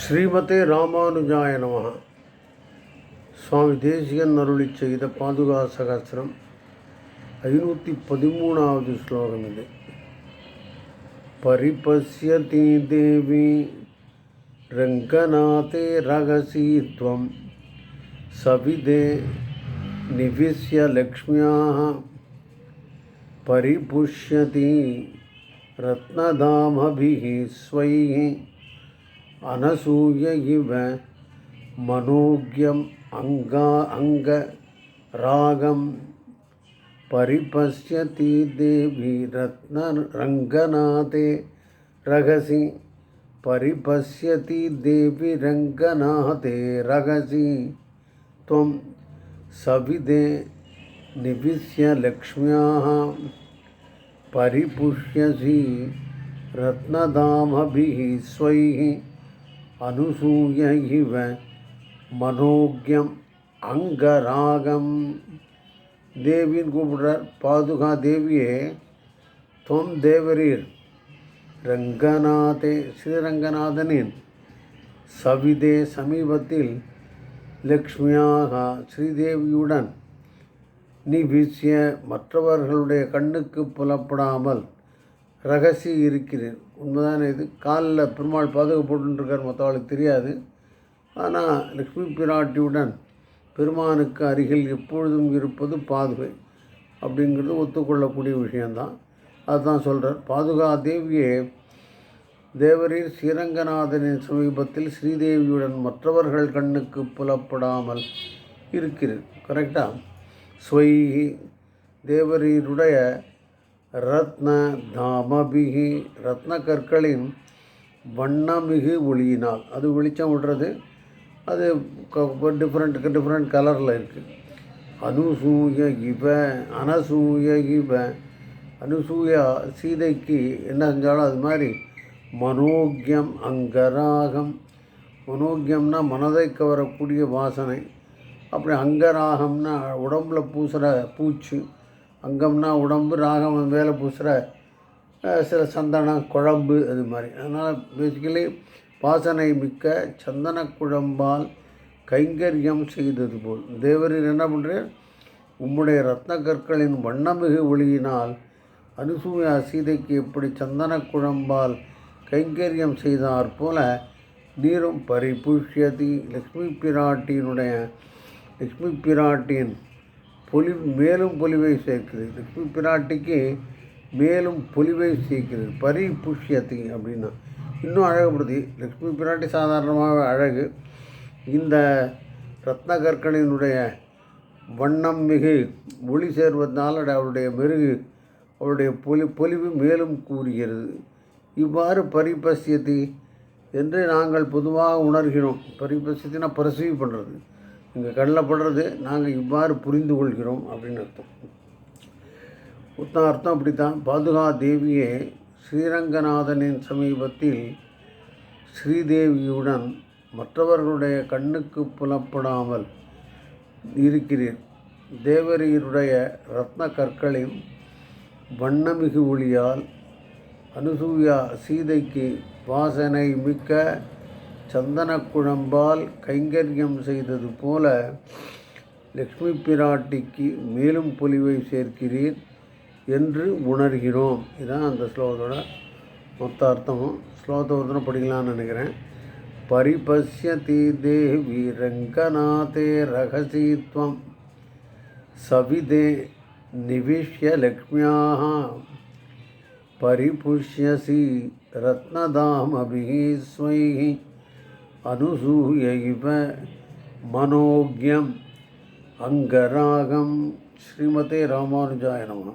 ஸ்ரீமதே ராமானுஜாய நம சுவாமி தேசிகன் அருளி செய்த பாதுகா சகசிரம் ஐநூற்றி பதிமூணாவது ஸ்லோகம் இது பரிபசியதி தேவி ரங்கநாதே ரகசீத்வம் சவிதே நிவிஷ்ய லக்ஷ்மியாக परिपुष्यति रत्नधामभिः स्वैः अनसूय इव मनोज्ञम् अङ्गा अङ्गरागं परिपश्यति देवी रत्नरङ्गनाथे रघसि परिपश्यति देवी रङ्गनाथे रघसि त्वं सविदे निविश्य लक्ष्म्याः। परिपुष्यसि रत्नदामभिः स्वैः। அனுசூய இவ மனோக்கியம் அங்கராகம். தேவின்னு கூப்பிடுறார் பாதுகா தேவியே துவம் தேவரீர் ரங்கநாதே ஸ்ரீரங்கநாதனின் சவிதே சமீபத்தில் லக்ஷ்மியாக ஸ்ரீதேவியுடன் நீ வீசிய மற்றவர்களுடைய கண்ணுக்கு புலப்படாமல் ரகசி இருக்கிறேன். உண்மைதானே இது? காலில் பெருமாள் பாதுகாப்பு போட்டுருக்கார் மற்றவளுக்கு தெரியாது. ஆனால் லக்ஷ்மி பிராட்டியுடன் பெருமானுக்கு அருகில் எப்பொழுதும் இருப்பது பாதுகை அப்படிங்கிறது ஒத்துக்கொள்ளக்கூடிய விஷயந்தான் அதுதான் சொல்கிறார் பாதுகா தேவியே தேவரீர் ஸ்ரீரங்கநாதனின் சமீபத்தில் ஸ்ரீதேவியுடன் மற்றவர்கள் கண்ணுக்கு புலப்படாமல் இருக்கிறது கரெக்டாக ஸ்வைஹி தேவரீருடைய ரத்ன தாமபிகி ரத்ன கற்களின் வண்ணமிகு ஒளியினால். அது வெளிச்சம் விடுறது. அது டிஃப்ரெண்ட் டிஃப்ரெண்ட் கலரில் இருக்குது அனுசூய இவ அனசூய இவ அனுசூயா சீதைக்கு என்ன செஞ்சாலும் அது மாதிரி மனோக்கியம் அங்கராகம். மனோக்கியம்னா மனதை கவரக்கூடிய வாசனை. அப்படி அங்கராகம்னா உடம்புல பூசுகிற பூச்சி. அங்கம்னா உடம்பு ராகம் வேலை பூசுகிற சில சந்தனம் குழம்பு அது மாதிரி. அதனால் பேசிக்கலி வாசனை மிக்க சந்தன குழம்பால் கைங்கரியம் செய்தது போல். தேவரீர் என்ன பண்ணுறேன் உம்முடைய ரத்ன கற்களின் வண்ணமிகு ஒளியினால் அனுசூயா சீதைக்கு எப்படி சந்தன குழம்பால் கைங்கரியம் செய்தார் போல நீரும் பரிபூஷ்யதி. லக்ஷ்மி பிராட்டியினுடைய லக்ஷ்மி பிராட்டியின் பொலி மேலும் பொலிவை சேர்க்குது பிராட்டிக்கு மேலும் பொலிவை சேர்க்கிறது. பரிபுஷ்யதி அப்படின்னா இன்னும் அழகுபடுத்தி லக்ஷ்மி பிராட்டி சாதாரணமாக அழகு. இந்த ரத்ன வண்ணம் மிகு ஒளி சேர்வதனால் அவருடைய மெருகு அவருடைய பொலி பொலிவு மேலும் கூறுகிறது. இவ்வாறு பரிபசியத்தை என்று நாங்கள் பொதுவாக உணர்கிறோம். பரிபசியத்தினா பரிசீவ் பண்ணுறது எங்கள் கண்ணில் படுறது நாங்கள் இவ்வாறு புரிந்து கொள்கிறோம் அப்படின்னு அர்த்தம். உத்தம் அர்த்தம் அப்படித்தான். பாதுகா தேவியே ஸ்ரீரங்கநாதனின் சமீபத்தில் ஸ்ரீதேவியுடன் மற்றவர்களுடைய கண்ணுக்கு புலப்படாமல் இருக்கிறீர். தேவரீருடைய ரத்ன கற்களின் வண்ணமிகு ஒளியால் அனுசூயா சீதைக்கு வாசனை மிக்க சந்தன குழம்பால் கைங்கரியம் செய்தது போல லக்ஷ்மி பிராட்டிக்கு மேலும் பொலிவை சேர்க்கிறீர் என்று உணர்கிறோம் இதுதான் அந்த ஸ்லோகத்தோட மொத்த அர்த்தமும் ஸ்லோகத்தை ஒருத்தனை படிக்கலாம்னு நினைக்கிறேன் பரிபசியதி தேவி ரங்கநாதே ரகசீத்வம் சவிதே நிவிஷ்ய லக்ஷ்மியாக परिपुष्यसि रत्नदामभिः स्वैः அனுசூய இவ மனோக்யம் அங்கராகம் ஸ்ரீமதே ராமானுஜாய நமகா